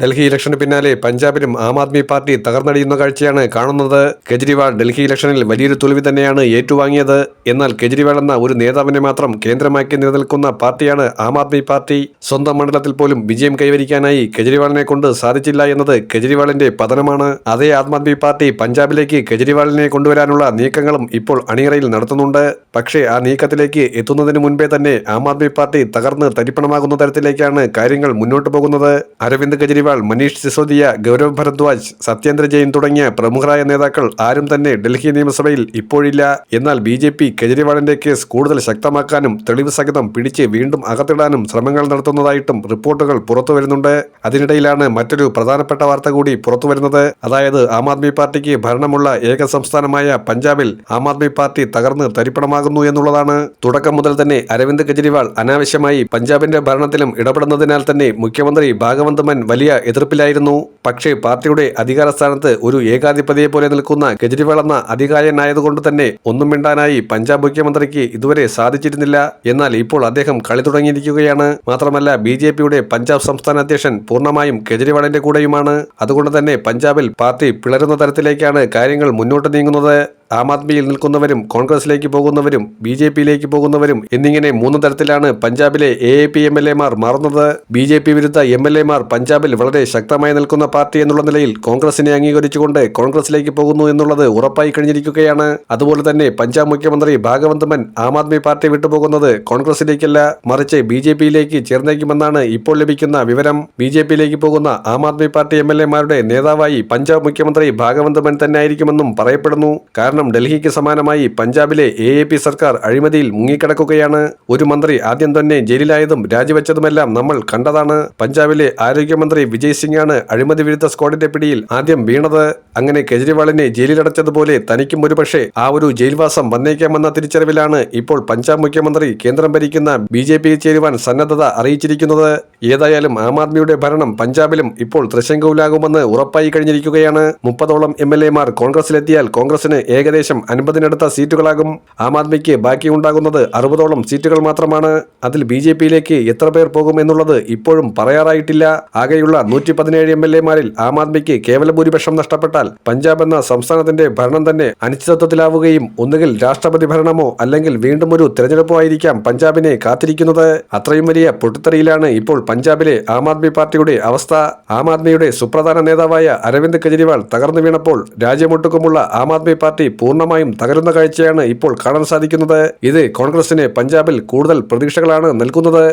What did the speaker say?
ഡൽഹി ഇലക്ഷന് പിന്നാലെ പഞ്ചാബിലും ആം ആദ്മി പാർട്ടി തകർന്നടിയുന്ന കാഴ്ചയാണ് കാണുന്നത്. കെജ്രിവാൾ ഡൽഹി ഇലക്ഷനിൽ വലിയൊരു തോൽവി തന്നെയാണ് ഏറ്റുവാങ്ങിയത്. എന്നാൽ കെജ്രിവാൾ എന്ന ഒരു നേതാവിനെ മാത്രം കേന്ദ്രമാക്കി നിലനിൽക്കുന്ന പാർട്ടിയാണ് ആം ആദ്മി പാർട്ടി. സ്വന്തം മണ്ഡലത്തിൽ പോലും വിജയം കൈവരിക്കാനായി കെജ്രിവാളിനെ കൊണ്ട് സാധിച്ചില്ല എന്നത് കെജ്രിവാളിന്റെ പതനമാണ്. അതേ ആം ആദ്മി പാർട്ടി പഞ്ചാബിലേക്ക് കെജ്രിവാളിനെ കൊണ്ടുവരാനുള്ള നീക്കങ്ങളും ഇപ്പോൾ അണിയറയിൽ നടത്തുന്നുണ്ട്. പക്ഷേ ആ നീക്കത്തിലേക്ക് എത്തുന്നതിന് മുൻപേ തന്നെ ആം ആദ്മി പാർട്ടി തകർന്ന് തരിപ്പണമാകുന്ന തരത്തിലേക്കാണ് കാര്യങ്ങൾ മുന്നോട്ട് പോകുന്നത്. അരവിന്ദ് കെജ്രിവാൾ മനീഷ് സിസോദിയ ഗൗരവ് ഭരദ്വാജ് സത്യേന്ദ്ര ജെയിൻ തുടങ്ങിയ പ്രമുഖരായ നേതാക്കൾ ആരും തന്നെ ഡൽഹി നിയമസഭയിൽ ഇപ്പോഴില്ല. എന്നാൽ ബി ജെ പി കെജ്രിവാളിന്റെ കേസ് കൂടുതൽ ശക്തമാക്കാനും തെളിവ് സഹിതം പിടിച്ച് വീണ്ടും അകത്തിടാനും ശ്രമങ്ങൾ നടത്തുന്നതായിട്ടും റിപ്പോർട്ടുകൾ പുറത്തുവരുന്നുണ്ട് അതിനിടയിലാണ് മറ്റൊരു പ്രധാനപ്പെട്ട വാർത്ത കൂടി പുറത്തുവരുന്നത് അതായത് ആം ആദ്മി പാർട്ടിക്ക് ഭരണമുള്ള ഏക സംസ്ഥാനമായ പഞ്ചാബിൽ ആം ആദ്മി പാർട്ടി തകർന്ന് തരിപ്പണമാകുന്നു എന്നുള്ളതാണ്. തുടക്കം മുതൽ തന്നെ അരവിന്ദ് കെജ്രിവാൾ അനാവശ്യമായി പഞ്ചാബിന്റെ ഭരണത്തിലും ഇടപെടുന്നതിനാൽ തന്നെ മുഖ്യമന്ത്രി ഭാഗവന്ത് മൻ വലിയ എതിർപ്പിലായിരുന്നു. പക്ഷേ പാർട്ടിയുടെ അധികാര സ്ഥാനത്ത് ഒരു ഏകാധിപതിയെ പോലെ നിൽക്കുന്ന കെജ്രിവാൾ എന്ന അധികാരനായതുകൊണ്ട് തന്നെ ഒന്നും മിണ്ടാനായി പഞ്ചാബ് മുഖ്യമന്ത്രിക്ക് ഇതുവരെ സാധിച്ചിരുന്നില്ല. എന്നാൽ ഇപ്പോൾ അദ്ദേഹം കളി തുടങ്ങിയിരിക്കുകയാണ്. മാത്രമല്ല ബി ജെ പിയുടെ പഞ്ചാബ് സംസ്ഥാന അധ്യക്ഷൻ പൂർണമായും കെജ്രിവാളിന്റെ കൂടെയുമാണ്. അതുകൊണ്ട് തന്നെ പഞ്ചാബിൽ പാർട്ടി പിളരുന്ന തരത്തിലേക്കാണ് കാര്യങ്ങൾ മുന്നോട്ട് നീങ്ങുന്നത്. ആം ആദ്മിയിൽ നിൽക്കുന്നവരും കോൺഗ്രസിലേക്ക് പോകുന്നവരും ബി ജെ പിയിലേക്ക് പോകുന്നവരും എന്നിങ്ങനെ മൂന്ന് തരത്തിലാണ് പഞ്ചാബിലെ A A P M L എമാർ മാറുന്നത്. ബി ജെ പി വിരുദ്ധ എം എൽ എമാർ പഞ്ചാബിൽ വളരെ ശക്തമായി നിൽക്കുന്ന പാർട്ടി എന്നുള്ള നിലയിൽ കോൺഗ്രസിനെ അംഗീകരിച്ചുകൊണ്ട് കോൺഗ്രസിലേക്ക് പോകുന്നു എന്നുള്ളത് ഉറപ്പായി കഴിഞ്ഞിരിക്കുകയാണ്. അതുപോലെ തന്നെ പഞ്ചാബ് മുഖ്യമന്ത്രി ഭാഗവന്ത് മൻ ആം ആദ്മി പാർട്ടി വിട്ടുപോകുന്നത് കോൺഗ്രസിലേക്കല്ല മറിച്ച് ബി ജെ പിയിലേക്ക് ചേർന്നേക്കുമെന്നാണ് ഇപ്പോൾ ലഭിക്കുന്ന വിവരം. ബി ജെ പിയിലേക്ക് പോകുന്ന Aam Aadmi party M L എമാരുടെ നേതാവായി പഞ്ചാബ് മുഖ്യമന്ത്രി ഭാഗവന്ത് മൻ തന്നെ ആയിരിക്കുമെന്നും പറയപ്പെടുന്നു. കാരണം ഡൽഹിക്ക് സമാനമായി പഞ്ചാബിലെ എ എ പി സർക്കാർ അഴിമതിയിൽ മുങ്ങിക്കിടക്കുകയാണ്. ഒരു മന്ത്രി ആദ്യം തന്നെ ജയിലിലായതും രാജിവെച്ചതുമെല്ലാം നമ്മൾ കണ്ടതാണ്. പഞ്ചാബിലെ ആരോഗ്യമന്ത്രി വിജയ് സിംഗാണ് അഴിമതി വിരുദ്ധ സ്ക്വാഡിന്റെ പിടിയിൽ ആദ്യം വീണത്. അങ്ങനെ കെജ്രിവാളിനെ ജയിലിലടച്ചതുപോലെ തനിക്കും ഒരുപക്ഷെ ആ ഒരു ജയിൽവാസം വന്നേക്കാമെന്ന തിരിച്ചറിവിലാണ് ഇപ്പോൾ പഞ്ചാബ് മുഖ്യമന്ത്രി കേന്ദ്രം ഭരിക്കുന്ന ബി ജെ പിയിൽ ചേരുവാൻ സന്നദ്ധത അറിയിച്ചിരിക്കുന്നത്. ഏതായാലും ആം ആദ്മിയുടെ ഭരണം പഞ്ചാബിലും ഇപ്പോൾ ത്രിശങ്കുവിലാകുമെന്ന് ഉറപ്പായി കഴിഞ്ഞിരിക്കുകയാണ്. മുപ്പതോളം എം എൽ എമാർ കോൺഗ്രസിലെത്തിയാൽ കോൺഗ്രസിന് ഏകദേശം അൻപതിനടുത്ത സീറ്റുകളാകും. ആം ആദ്മിക്ക് ബാക്കിയുണ്ടാകുന്നത് അറുപതോളം സീറ്റുകൾ മാത്രമാണ്. അതിൽ ബി ജെ പിയിലേക്ക് എത്ര പേർ പോകും എന്നുള്ളത് ഇപ്പോഴും പറയാറായിട്ടില്ല. ആകെയുള്ള നൂറ്റി പതിനേഴ് എം എൽ എമാരിൽ ആം ആദ്മിക്ക് കേവല ഭൂരിപക്ഷം നഷ്ടപ്പെട്ടാൽ പഞ്ചാബ് എന്ന സംസ്ഥാനത്തിന്റെ ഭരണം തന്നെ അനിശ്ചിതത്വത്തിലാവുകയും ഒന്നുകിൽ രാഷ്ട്രപതി ഭരണമോ അല്ലെങ്കിൽ വീണ്ടും ഒരു തെരഞ്ഞെടുപ്പോ ആയിരിക്കാം പഞ്ചാബിനെ കാത്തിരിക്കുന്നത്. അത്രയും വലിയ പൊട്ടിത്തെറിയിലാണ് ഇപ്പോൾ പഞ്ചാബിലെ ആം ആദ്മി പാർട്ടിയുടെ അവസ്ഥ. ആം ആദ്മിയുടെ സുപ്രധാന നേതാവായ അരവിന്ദ് കെജ്രിവാൾ തകർന്നു വീണപ്പോൾ രാജ്യമൊട്ടുക്കുമുള്ള ആം ആദ്മി പാർട്ടി പൂർണമായും തകരുന്ന കാഴ്ചയാണ് ഇപ്പോൾ കാണാൻ സാധിക്കുന്നത്. ഇത് കോൺഗ്രസിന് പഞ്ചാബിൽ കൂടുതൽ പ്രതീക്ഷകളാണ് നൽകുന്നത്.